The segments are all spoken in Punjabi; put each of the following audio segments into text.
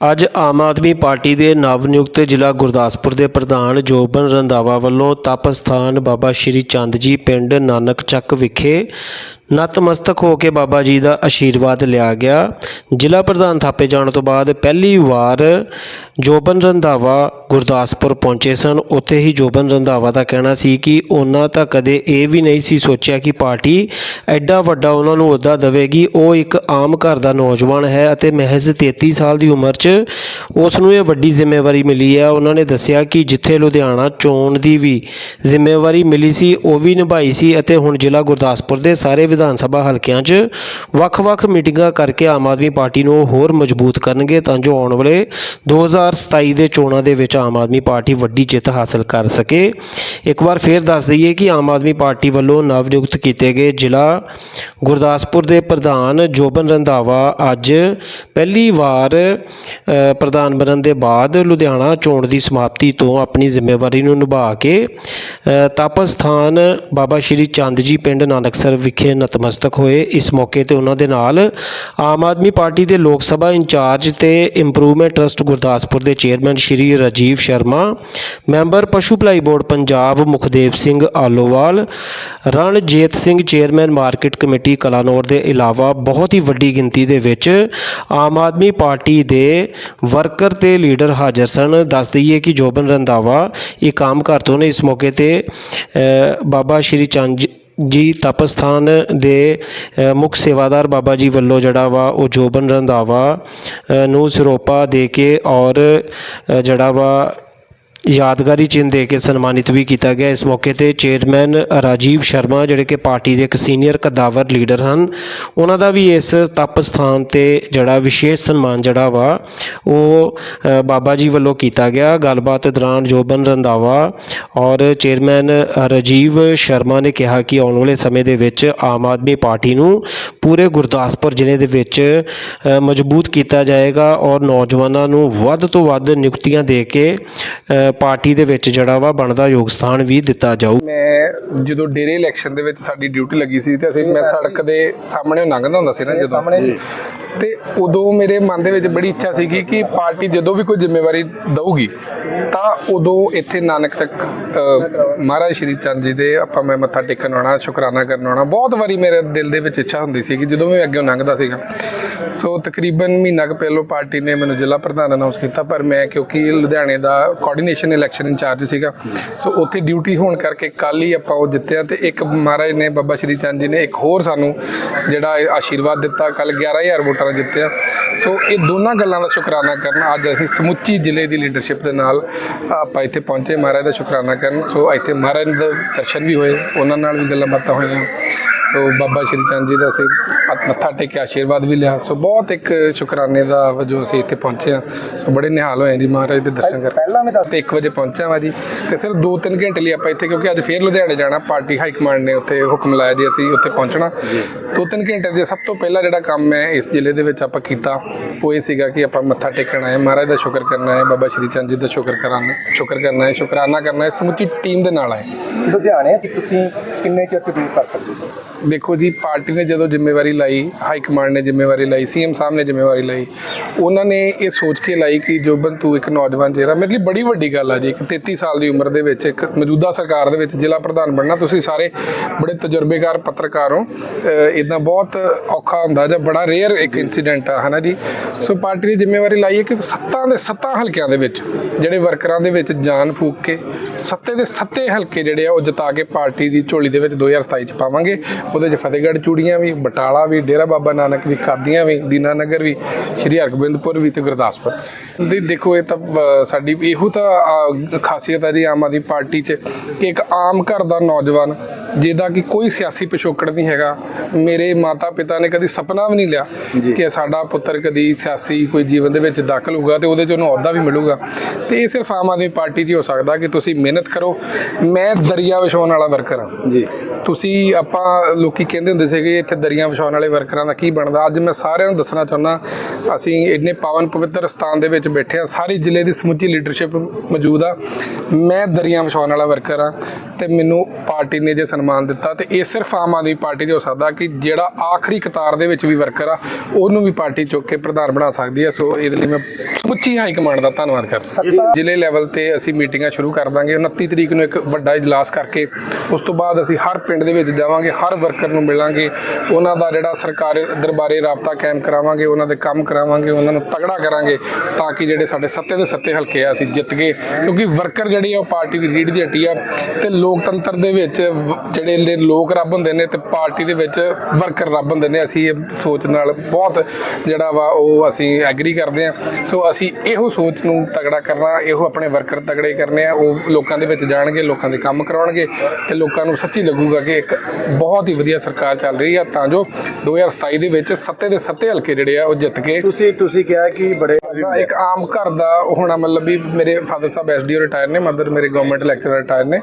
ਅੱਜ ਆਮ ਆਦਮੀ ਪਾਰਟੀ ਦੇ ਨਵ ਨਿਯੁਕਤ ਜ਼ਿਲ੍ਹਾ ਗੁਰਦਾਸਪੁਰ ਦੇ ਪ੍ਰਧਾਨ ਜੋਬਨ ਰੰਧਾਵਾ ਵੱਲੋਂ ਤਪ ਸਥਾਨ ਬਾਬਾ ਸ਼੍ਰੀ ਚੰਦ ਜੀ ਪਿੰਡ ਨਾਨਕ ਚੱਕ ਵਿਖੇ ਨਤਮਸਤਕ ਹੋ ਕੇ ਬਾਬਾ ਜੀ ਦਾ ਆਸ਼ੀਰਵਾਦ ਲਿਆ ਗਿਆ। ਜ਼ਿਲ੍ਹਾ ਪ੍ਰਧਾਨ ਥਾਪੇ ਜਾਣ ਤੋਂ ਬਾਅਦ ਪਹਿਲੀ ਵਾਰ ਜੋਬਨ ਰੰਧਾਵਾ ਗੁਰਦਾਸਪੁਰ ਪਹੁੰਚੇ ਸਨ। ਉੱਥੇ ਹੀ ਜੋਬਨ ਰੰਧਾਵਾ ਦਾ ਕਹਿਣਾ ਸੀ ਕਿ ਉਹਨਾਂ ਤਾਂ ਕਦੇ ਇਹ ਵੀ ਨਹੀਂ ਸੀ ਸੋਚਿਆ ਕਿ ਪਾਰਟੀ ਐਡਾ ਵੱਡਾ ਉਹਨਾਂ ਨੂੰ ਅਹੁਦਾ ਦੇਵੇਗੀ। ਉਹ ਇੱਕ ਆਮ ਘਰ ਦਾ ਨੌਜਵਾਨ ਹੈ ਅਤੇ ਮਹਿਜ਼ 33 ਸਾਲ ਦੀ ਉਮਰ 'ਚ ਉਸ ਨੂੰ ਇਹ ਵੱਡੀ ਜ਼ਿੰਮੇਵਾਰੀ ਮਿਲੀ ਹੈ। ਉਹਨਾਂ ਨੇ ਦੱਸਿਆ ਕਿ ਜਿੱਥੇ ਲੁਧਿਆਣਾ ਚੋਣ ਦੀ ਵੀ ਜ਼ਿੰਮੇਵਾਰੀ ਮਿਲੀ ਸੀ, ਉਹ ਵੀ ਨਿਭਾਈ ਸੀ ਅਤੇ ਹੁਣ ਜ਼ਿਲ੍ਹਾ ਗੁਰਦਾਸਪੁਰ ਦੇ ਸਾਰੇ ਵਿਧਾਨ ਸਭਾ ਹਲਕਿਆਂ 'ਚ ਵੱਖ-ਵੱਖ ਮੀਟਿੰਗਾਂ ਕਰਕੇ ਆਮ ਆਦਮੀ ਪਾਰਟੀ ਨੂੰ ਹੋਰ ਮਜ਼ਬੂਤ ਕਰਨਗੇ ਤਾਂ ਜੋ ਆਉਣ ਵਾਲੇ 2027 ਦੇ ਚੋਣਾਂ ਦੇ ਵਿੱਚ ਆਮ ਆਦਮੀ ਪਾਰਟੀ ਵੱਡੀ ਜਿੱਤ ਹਾਸਲ ਕਰ ਸਕੇ। ਇੱਕ ਵਾਰ ਫੇਰ ਦੱਸ ਦਈਏ ਕਿ ਆਮ ਆਦਮੀ ਪਾਰਟੀ ਵੱਲੋਂ ਨਵ ਨਿਯੁਕਤ ਕੀਤੇ ਗਏ ਜ਼ਿਲ੍ਹਾ ਗੁਰਦਾਸਪੁਰ ਦੇ ਪ੍ਰਧਾਨ ਜੋਬਨ ਰੰਧਾਵਾ ਅੱਜ ਪਹਿਲੀ ਵਾਰ ਪ੍ਰਧਾਨ ਬਣਨ ਦੇ ਬਾਅਦ ਲੁਧਿਆਣਾ ਚੋਣ ਦੀ ਸਮਾਪਤੀ ਤੋਂ ਆਪਣੀ ਜ਼ਿੰਮੇਵਾਰੀ ਨੂੰ ਨਿਭਾ ਕੇ ਅ, ਸਥਾਨ ਬਾਬਾ ਸ਼੍ਰੀ ਚੰਦ ਜੀ ਪਿੰਡ ਨਾਨਕਸਰ ਵਿਖੇ ਨਤਮਸਤਕ ਹੋਏ। ਇਸ ਮੌਕੇ ਤੇ ਉਹਨਾਂ ਦੇ ਨਾਲ ਆਮ ਆਦਮੀ ਪਾਰਟੀ ਦੇ ਲੋਕ ਸਭਾ ਇੰਚਾਰਜ ਤੇ ਇੰਪਰੂਵਮੈਂਟ ਟਰਸਟ ਗੁਰਦਾਸਪੁਰ ਦੇ ਚੇਅਰਮੈਨ ਸ਼੍ਰੀ ਰਾਜੀਵ ਸ਼ਰਮਾ, ਮੈਂਬਰ ਪਸ਼ੂ ਭਲਾਈ board Punjab Mukhdev Singh Alowal, Ranjit Singh chairman market committee Kalanaur ਦੇ ਇਲਾਵਾ ਬਹੁਤ ਹੀ ਵੱਡੀ ਗਿਣਤੀ ਦੇ ਵਿੱਚ ਆਮ ਆਦਮੀ ਪਾਰਟੀ ਦੇ ਵਰਕਰ ਤੇ ਲੀਡਰ ਹਾਜ਼ਰ ਸਨ। ਦੱਸ ਦਈਏ ਕਿ ਜੋਬਨ ਰੰਧਾਵਾ, ਇੱਕ ਆਮ ਘਰ ਤੋਂ ਨੇ। ਇਸ ਮੌਕੇ ਤੇ ਬਾਬਾ ਸ਼੍ਰੀ ਚੰਦ ਜੀ- ਜੀ ਤਪਸਥਾਨ ਦੇ ਮੁੱਖ ਸੇਵਾਦਾਰ ਬਾਬਾ ਜੀ ਵੱਲੋਂ ਜਿਹੜਾ ਵਾ, ਉਹ ਜੋਬਨ ਰੰਧਾਵਾ ਨੂੰ ਸਿਰੋਪਾ ਦੇ ਕੇ ਔਰ ਜਿਹੜਾ ਵਾ ਯਾਦਗਾਰੀ ਚਿੰਨ੍ਹ ਦੇ ਕੇ ਸਨਮਾਨਿਤ ਵੀ ਕੀਤਾ ਗਿਆ। ਇਸ ਮੌਕੇ ਤੇ ਚੇਅਰਮੈਨ ਰਾਜੀਵ ਸ਼ਰਮਾ, ਜਿਹੜੇ ਕਿ ਪਾਰਟੀ ਦੇ ਇੱਕ ਸੀਨੀਅਰ ਕਦਾਵਰ ਲੀਡਰ ਹਨ, ਉਹਨਾਂ ਦਾ ਵੀ ਇਸ ਤਪ ਸਥਾਨ ਤੇ ਜਿਹੜਾ ਵਿਸ਼ੇਸ਼ ਸਨਮਾਨ ਜਿਹੜਾ ਵਾ, ਉਹ ਬਾਬਾ ਜੀ ਵੱਲੋਂ ਕੀਤਾ ਗਿਆ। ਗੱਲਬਾਤ ਦੌਰਾਨ ਜੋਬਨ ਰੰਧਾਵਾ ਔਰ ਚੇਅਰਮੈਨ ਰਾਜੀਵ ਸ਼ਰਮਾ ਨੇ ਕਿਹਾ ਕਿ ਆਉਣ ਵਾਲੇ ਸਮੇਂ ਦੇ ਵਿੱਚ ਆਮ ਆਦਮੀ ਪਾਰਟੀ ਨੂੰ ਪੂਰੇ ਗੁਰਦਾਸਪੁਰ ਜ਼ਿਲ੍ਹੇ ਦੇ ਵਿੱਚ ਮਜ਼ਬੂਤ ਕੀਤਾ ਜਾਏਗਾ ਔਰ ਨੌਜਵਾਨਾਂ ਨੂੰ ਵੱਧ ਤੋਂ ਵੱਧ ਨਿਯੁਕਤੀਆਂ ਦੇ ਕੇ ਪਾਰਟੀ ਦੇ ਵਿੱਚ ਜਿਹੜਾ ਵਾ ਬਣਦਾ ਯੋਗਸਥਾਨ ਵੀ ਦਿੱਤਾ ਜਾਊ। ਮੈਂ ਜਦੋਂ ਡੇਰੇ ਇਲੈਕਸ਼ਨ ਦੇ ਵਿੱਚ ਸਾਡੀ ਡਿਊਟੀ ਲੱਗੀ ਸੀ ਤੇ ਅਸੀਂ ਮੈਂ ਸੜਕ ਦੇ ਸਾਹਮਣੇ ਲੰਘਦਾ ਹੁੰਦਾ ਸੀ ਨਾ ਜਦੋਂ। ਤੇ ਉਦੋਂ ਮੇਰੇ ਮਨ ਦੇ ਵਿੱਚ ਬੜੀ ਇੱਛਾ ਸੀਗੀ ਕਿ ਪਾਰਟੀ ਜਦੋਂ ਵੀ ਕੋਈ ਜ਼ਿੰਮੇਵਾਰੀ ਦਊਗੀ ਤਾਂ ਉਦੋਂ ਇੱਥੇ ਨਾਨਕ ਤੱਕ ਮਹਾਰਾਜ ਸ਼੍ਰੀ ਚੰਦ ਜੀ ਦੇ ਆਪਾਂ ਮੈਂ ਮੱਥਾ ਟੇਕਣ ਆਉਣਾ ਸ਼ੁਕਰਾਨਾ ਕਰਨ ਆਉਣਾ ਬਹੁਤ ਵਾਰੀ ਮੇਰੇ ਦਿਲ ਦੇ ਵਿੱਚ ਇੱਛਾ ਹੁੰਦੀ ਸੀ ਕਿ ਜਦੋਂ ਮੈਂ ਅੱਗੇ ਲੰਘਦਾ ਸੀਗਾ। ਸੋ ਤਕਰੀਬਨ ਮਹੀਨਾ ਕੁ ਪਹਿਲੋਂ ਪਾਰਟੀ ਨੇ ਮੈਨੂੰ ਜ਼ਿਲ੍ਹਾ ਪ੍ਰਧਾਨ ਅਨਾਉਂਸ ਕੀਤਾ, ਪਰ ਮੈਂ ਕਿਉਂਕਿ ਲੁਧਿਆਣੇ ਦਾ ਕੋਆਰਡੀਨੇਸ਼ਨ ਇਲੈਕਸ਼ਨ ਇੰਚਾਰਜ ਸੀਗਾ, ਸੋ ਉੱਥੇ ਡਿਊਟੀ ਹੋਣ ਕਰਕੇ ਕੱਲ ਹੀ ਆਪਾਂ ਉਹ ਜਿੱਤਿਆ ਤੇ ਇੱਕ ਮਹਾਰਾਜ ਨੇ, ਬਾਬਾ ਸ਼੍ਰੀ ਚੰਦ ਜੀ ਨੇ ਇੱਕ ਹੋਰ ਸਾਨੂੰ ਜਿਹੜਾ ਆਸ਼ੀਰਵਾਦ ਦਿੱਤਾ ਕੱਲ 11000 ਵੋਟਾਂ ਨਾਲ ਜਿੱਤਿਆ। ਸੋ ਇਹ ਦੋਨਾਂ ਗੱਲਾਂ ਦਾ ਸ਼ੁਕਰਾਨਾ ਕਰਨ, ਅੱਜ ਅਸੀਂ ਸਮੁੱਚੀ ਜ਼ਿਲ੍ਹੇ ਦੀ ਲੀਡਰਸ਼ਿਪ ਦੇ ਨਾਲ ਆਪਾਂ ਇੱਥੇ ਪਹੁੰਚੇ, ਮਹਾਰਾਜ ਦਾ ਸ਼ੁਕਰਾਨਾ ਕਰਨ। ਸੋ ਇੱਥੇ ਮਹਾਰਾਜ ਦੇ ਦਰਸ਼ਨ ਵੀ ਹੋਏ, ਉਹਨਾਂ ਨਾਲ ਵੀ ਗੱਲਾਂ ਬਾਤਾਂ ਹੋਈਆਂ। ਸੋ ਬਾਬਾ ਸ਼੍ਰੀ ਚੰਦ ਜੀ ਦਾ ਅਸੀਂ ਮੱਥਾ ਟੇਕਿਆ ਆਸ਼ੀਰਵਾਦ ਵੀ ਲਿਆ। ਸੋ ਬਹੁਤ ਇੱਕ ਸ਼ੁਕਰਾਨੇ ਦਾ ਵਜੋਂ ਅਸੀਂ ਇੱਥੇ ਪਹੁੰਚੇ ਹਾਂ। ਸੋ ਬੜੇ ਨਿਹਾਲ ਹੋਏ ਜੀ ਮਹਾਰਾਜ ਦੇ ਦਰਸ਼ਨ ਕਰਕੇ ਪਹਿਲਾਂ ਮੈਂ ਤੇ 1 ਵਜੇ ਪਹੁੰਚਿਆ ਵਾ ਜੀ। ਤੇ ਸਿਰ 2-3 ਘੰਟੇ ਲਈ ਆਪਾਂ ਇੱਥੇ ਕਿਉਂਕਿ ਅੱਜ ਫੇਰ ਲੁਧਿਆਣੇ ਜਾਣਾ ਪਾਰਟੀ ਹਾਈ ਕਮਾਂਡ ਨੇ ਉੱਥੇ ਹੁਕਮ ਲਾਇਆ ਜੀ ਅਸੀਂ ਉੱਥੇ ਪਹੁੰਚਣਾ। ਦੋ ਤਿੰਨ ਘੰਟੇ ਦੇ ਸਭ ਤੋਂ ਪਹਿਲਾ ਜਿਹੜਾ ਕੰਮ ਹੈ ਇਸ ਜ਼ਿਲ੍ਹੇ ਦੇ ਵਿੱਚ ਆਪਾਂ ਕੀਤਾ ਉਹ ਇਹ ਸੀਗਾ ਕਿ ਆਪਾਂ ਮੱਥਾ ਟੇਕਣ ਆਏ ਮਹਾਰਾਜ ਦਾ ਸ਼ੁਕਰ ਕਰਨਾ ਹੈ ਬਾਬਾ ਸ਼੍ਰੀ ਚੰਦ ਜੀ ਦਾ ਸ਼ੁਕਰ ਕਰਾਨਾ ਸ਼ੁਕਰ ਕਰਨਾ ਹੈ ਸ਼ੁਕਰਾਨਾ ਕਰਨਾ ਹੈ ਸਮੁੱਚੀ ਟੀਮ ਦੇ ਨਾਲ ਆਏ। ਲੁਧਿਆਣੇ ਤੁਸੀਂ ਕਿੰਨੇ ਚਿਰ ਚ ਦੂਰ ਕਰ ਸਕਦੇ ਹੋ? ਦੇਖੋ ਜੀ, ਪਾਰਟੀ ਨੇ ਜਦੋਂ ਜ਼ਿੰਮੇਵਾਰੀ ਲਾਈ, ਹਾਈ ਕਮਾਂਡ ਨੇ ਜ਼ਿੰਮੇਵਾਰੀ ਲਈ, ਸੀਐਮ ਸਾਹਿਬ ਨੇ ਜ਼ਿੰਮੇਵਾਰੀ ਲਾਈ, ਉਹਨਾਂ ਨੇ ਇਹ ਸੋਚ ਕੇ ਲਾਈ ਕਿ ਜੋਬਨ ਤੂੰ ਇੱਕ ਨੌਜਵਾਨ ਚਿਹਰਾ, ਮੇਰੇ ਲਈ ਬੜੀ ਵੱਡੀ ਗੱਲ ਆ ਜੀ, ਇੱਕ 33 ਸਾਲ ਦੀ ਉਮਰ ਦੇ ਵਿੱਚ, ਇੱਕ ਮੌਜੂਦਾ ਸਰਕਾਰ ਦੇ ਵਿੱਚ ਜ਼ਿਲ੍ਹਾ ਪ੍ਰਧਾਨ ਬਣਨਾ, ਤੁਸੀਂ ਸਾਰੇ ਬੜੇ ਤਜਰਬੇਕਾਰ ਪੱਤਰਕਾਰ ਹੋ। ਇਦਾਂ ਬਹੁਤ ਔਖਾ ਹੁੰਦਾ ਜਾਂ ਬੜਾ ਰੇਅਰ ਇੱਕ ਇਨਸੀਡੈਂਟ ਆ, ਹਨਾ ਜੀ? ਸੋ ਪਾਰਟੀ ਨੇ ਜ਼ਿੰਮੇਵਾਰੀ ਲਾਈ ਹੈ ਕਿ ਸੱਤਾਂ ਦੇ ਸੱਤਾਂ ਹਲਕਿਆਂ ਦੇ ਵਿੱਚ, ਜਿਹੜੇ ਵਰਕਰਾਂ ਦੇ ਵਿੱਚ ਜਾਨ ਫੂਕ ਕੇ, ਸੱਤੇ ਦੇ ਸੱਤੇ ਹਲਕੇ ਜਿਹੜੇ ਆ, ਉਹ ਜਿਤਾ ਕੇ ਪਾਰਟੀ ਦੀ ਝੋਲੀ ਦੇ ਵਿੱਚ 2027 ਚ ਪਾਵਾਂਗੇ। ਉਹਦੇ ਚ ਫਤਿਹਗੜ੍ਹ ਚੂੜੀਆਂ ਵੀ, ਬਟਾਲਾ ਵੀ, ਡੇਰਾ ਬਾਬਾ ਨਾਨਕ ਵੀ, ਖਾਦੀਆਂ ਵੀ ਦੀਨਾਨਗਰ ਵੀ, ਸ਼੍ਰੀ ਹਰਗੋਬਿੰਦਪੁਰ ਵੀ ਤੇ ਗੁਰਦਾਸਪੁਰ। ਦੀ ਦੇਖੋ ਇਹ ਤਾਂ ਸਾਡੀ ਇਹੋ ਤਾਂ ਖਾਸੀਅਤ ਹੈ ਜੀ ਆਮ ਆਦਮੀ ਪਾਰਟੀ 'ਚ ਕਿ ਇੱਕ ਆਮ ਘਰ ਦਾ ਨੌਜਵਾਨ ਜਿਹਦਾ ਕਿ ਕੋਈ ਸਿਆਸੀ ਪਿਛੋਕੜ ਨਹੀਂ ਹੈਗਾ। ਮੇਰੇ ਮਾਤਾ ਪਿਤਾ ਨੇ ਕਦੀ ਸੁਪਨਾ ਵੀ ਨਹੀਂ ਲਿਆ ਕਿ ਸਾਡਾ ਪੁੱਤਰ ਕਦੀ ਸਿਆਸੀ ਕੋਈ ਜੀਵਨ ਦੇ ਵਿੱਚ ਦਾਖਲ ਹੋਊਗਾ ਤੇ ਉਹਦੇ 'ਚ ਉਹਨੂੰ ਅਹੁਦਾ ਵੀ ਮਿਲੂਗਾ। ਤੇ ਇਹ ਸਿਰਫ ਆਮ ਆਦਮੀ ਪਾਰਟੀ 'ਚ ਹੀ ਸਕਦਾ ਕਿ ਤੁਸੀਂ ਮਿਹਨਤ ਕਰੋ। ਮੈਂ ਦਰਿਆ ਵਿਛਾਉਣ ਵਾਲਾ ਵਰਕਰ ਹਾਂ। ਜੀ। ਤੁਸੀਂ ਆਪਾਂ ਲੋਕੀ ਕਹਿੰਦੇ ਹੁੰਦੇ ਸੀਗੇ ਇੱਥੇ ਦਰੀਆਂ ਵਿਛਾਉਣ ਵਾਲੇ ਵਰਕਰਾਂ ਦਾ ਕੀ ਬਣਦਾ? ਅੱਜ ਮੈਂ ਸਾਰਿਆਂ ਨੂੰ ਦੱਸਣਾ ਚਾਹੁੰਦਾ ਅਸੀਂ ਇੰਨੇ ਪਾਵਨ ਪਵਿੱਤਰ ਸਥਾਨ ਦੇ ਵਿੱਚ ਬੈਠੇ ਆ ਸਾਰੇ ਜ਼ਿਲ੍ਹੇ ਦੀ ਸਮੁੱਚੀ ਲੀਡਰਸ਼ਿਪ ਮੌਜੂਦ ਆ। ਮੈਂ ਦਰੀਆਂ ਵਿਛਾਉਣ ਵਾਲਾ ਵਰਕਰ ਆ ਤੇ ਮੈਨੂੰ ਪਾਰਟੀ ਨੇ ਜੇ ਸਨਮਾਨ ਦਿੱਤਾ ਤੇ ਇਹ ਸਿਰਫ ਆਮ ਆਦਮੀ ਪਾਰਟੀ ਦੇ ਹੋ ਸਕਦਾ ਕਿ ਜਿਹੜਾ ਆਖਰੀ ਕਤਾਰ ਦੇ ਵਿੱਚ ਵੀ ਵਰਕਰ ਆ, ਉਹਨੂੰ ਵੀ ਪਾਰਟੀ ਚੁੱਕ ਕੇ ਪ੍ਰਧਾਨ ਬਣਾ ਸਕਦੀ ਹੈ ਸੋ ਇਹਦੇ ਲਈ ਮੈਂ ਸਮੁੱਚੀ ਹਾਈ ਕਮਾਂਡ ਦਾ ਧੰਨਵਾਦ ਕਰਦੇ ਜ਼ਿਲ੍ਹੇ ਲੈਵਲ ਤੇ ਅਸੀਂ ਮੀਟਿੰਗਾਂ ਸ਼ੁਰੂ ਕਰ ਦਾਂਗੇ। 29 ਤਰੀਕ ਨੂੰ ਇੱਕ ਵੱਡਾ ਇਜਲਾਸ ਕਰਕੇ ਉਸ ਤੋਂ ਬਾਅਦ ਅਸੀਂ ਹਰ ਪਿੰਡ ਦੇ ਵਿੱਚ ਜਾਵਾਂਗੇ ਹਰ ਵਰਕਰ ਨੂੰ ਮਿਲਾਂਗੇ। ਉਹਨਾਂ ਦਾ ਜਿਹੜਾ ਸਰਕਾਰ ਦਰਬਾਰੇ ਰਾਬਤਾ ਕਾਇਮ ਕਰਾਵਾਂਗੇ ਉਹਨਾਂ ਦੇ ਕੰਮ ਕਰਾਵਾਂਗੇ ਉਹਨਾਂ ਨੂੰ ਤਗੜਾ ਕਰਾਂਗੇ ਤਾਂ ਕਿ ਜਿਹੜੇ ਸਾਡੇ ਸੱਤੇ ਦੇ ਸੱਤੇ ਹਲਕੇ ਆ ਅਸੀਂ ਜਿੱਤ ਗਏ। ਕਿਉਂਕਿ ਵਰਕਰ ਜਿਹੜੀ ਆ ਉਹ ਪਾਰਟੀ ਦੀ ਰੀੜ ਦੀ ਹੱਟੀ ਆ ਤੇ ਲੋਕਤੰਤਰ ਦੇ ਵਿੱਚ ਜਿਹੜੇ ਲੋਕ ਰੱਬ ਹੁੰਦੇ ਨੇ ਤੇ ਪਾਰਟੀ ਦੇ ਵਿੱਚ ਵਰਕਰ ਰੱਬ ਹੁੰਦੇ ਨੇ। ਅਸੀਂ ਇਹ ਸੋਚ ਨਾਲ ਬਹੁਤ ਜਿਹੜਾ ਵਾ ਉਹ ਅਸੀਂ ਐਗਰੀ ਕਰਦੇ ਆ। ਸੋ ਅਸੀਂ ਇਹੋ ਸੋਚ ਨੂੰ ਤਗੜਾ ਕਰਨਾ ਇਹੋ ਆਪਣੇ ਵਰਕਰ ਤਗੜੇ ਕਰਨੇ ਆ ਉਹ ਲੋਕਾਂ ਦੇ ਵਿੱਚ ਜਾਣਗੇ ਲੋਕਾਂ ਦੇ ਕੰਮ ਕਰਾਉਣਗੇ ਤੇ ਲੋਕਾਂ ਨੂੰ ਸੱਚੀ ਲੱਗੂਗਾ ਕਿ ਇੱਕ ਬਹੁਤ ਹੀ ਵਧੀਆ ਸਰਕਾਰ ਚੱਲ ਰਹੀ ਆ। ਤਾਂ ਜੋ 2027 ਦੇ ਵਿੱਚ ਸੱਤੇ ਦੇ ਸੱਤੇ ਹਲਕੇ ਜਿਹੜੇ ਆ ਉਹ ਜਿੱਤ ਕੇ ਤੁਸੀਂ ਤੁਸੀਂ ਕਿਹਾ ਕਿ ਬੜੇ ਇੱਕ ਆਮ ਘਰ ਦਾ ਹੋਣਾ ਮਤਲਬ ਵੀ ਮੇਰੇ ਫਾਦਰ ਸਾਹਿਬ ਐਸਡੀਓ ਰਿਟਾਇਰ ਨੇ ਮਦਰ ਮੇਰੇ ਗਵਰਨਮੈਂਟ ਲੈਕਚਰਰ ਰਿਟਾਇਰ ਨੇ।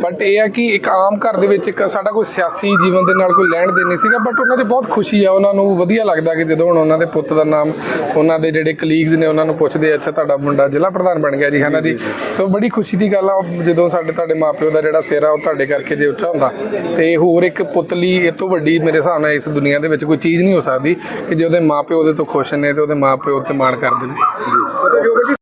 ਬਟ ਇਹ ਆ ਕਿ ਇੱਕ ਆਮ ਘਰ ਦੇ ਵਿੱਚ ਇੱਕ ਸਾਡਾ ਕੋਈ ਸਿਆਸੀ ਜੀਵਨ ਦੇ ਨਾਲ ਕੋਈ ਲੈਣ ਦੇਣ ਨਹੀਂ ਸੀਗਾ ਬਟ ਉਹਨਾਂ 'ਚ ਬਹੁਤ ਖੁਸ਼ੀ ਆ ਉਹਨਾਂ ਨੂੰ ਵਧੀਆ ਲੱਗਦਾ ਕਿ ਜਦੋਂ ਹੁਣ ਉਹਨਾਂ ਦੇ ਪੁੱਤ ਦਾ ਨਾਮ ਉਹਨਾਂ ਦੇ ਜਿਹੜੇ ਕਲੀਗਸ ਨੇ ਉਹਨਾਂ ਨੂੰ ਪੁੱਛਦੇ ਅੱਛਾ ਤੁਹਾਡਾ ਮੁੰਡਾ ਜ਼ਿਲ੍ਹਾ ਪ੍ਰਧਾਨ ਬਣ ਗਿਆ ਜੀ ਹੈ ਨਾ ਜੀ? ਸੋ ਬੜੀ ਖੁਸ਼ੀ ਦੀ ਗੱਲ ਆ ਜਦੋਂ ਸਾਡੇ ਤੁਹਾਡੇ ਮਾਪਿਓ ਦਾ ਜਿਹੜਾ ਸਿਰ ਆ ਉਹ ਤੁਹਾਡੇ ਕਰਕੇ ਜੇ ਉੱਚਾ ਹੁੰਦਾ ਤੇ ਹੋਰ ਇੱਕ ਪੁੱਤ ਲਈ ਇਹ ਤੋਂ ਵੱਡੀ ਮੇਰੇ ਹਿਸਾਬ ਨਾਲ ਇਸ ਦੁਨੀਆ ਦੇ ਵਿੱਚ ਕੋਈ ਚੀਜ਼ ਨਹੀਂ ਹੋ ਸਕਦੀ ਕਿ ਜੇ ਉਹਦੇ ਮਾਪਿਓ ਉਹਦੇ ਤੋਂ ਖੁਸ਼ ਨੇ ਤੇ ਉਹਦੇ ਮਾਪਿਓ ਤੇ ਮਾਣ ਕਰਦੇ ਨੇ।